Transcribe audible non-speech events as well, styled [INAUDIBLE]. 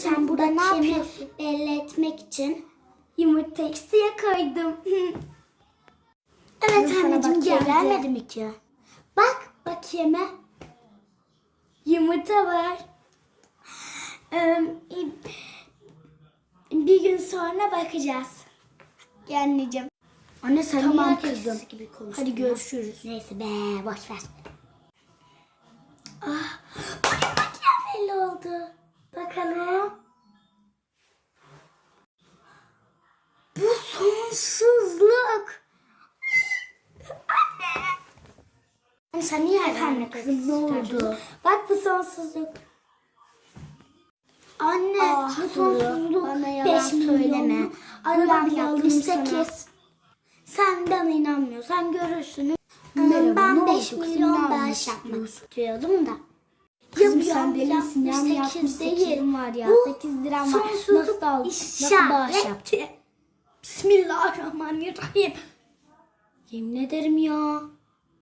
sen burada ne bakayım. yapıyorsun? Belli etmek için. Yumurtayı suya koydum. [LAUGHS] Evet Dur, anneciğim geldi. gelmedi mi ki? Bak bakayım. Yumurta var. Bir gün sonra bakacağız. Gel anneciğim. Anne sen Tamam niye herkes gibi? Hadi ya? görüşürüz. Neyse be boş ver. Ah, bugün Machiavelli oldu. Bakalım. Sonsuzluk. Anne. Anne sen niye Efendim kızım ne oldu? Bak bu sonsuzluk. Anne Ah, bu sonsuzluk bana yalan 5 milyon. söyleme. Sana. 68. Sen bana inanmıyorsan görürsün. Merhaba, ben oldu 5 kızım? milyon bağış yapmak istiyordum da. Kızım Yapıyorum, sen deli misin? Ya 68 68 var ya. Bu 8 liram var. Nasıl al? Nasıl bağış işareti. Bismillahirrahmanirrahim. Yemin ederim ya.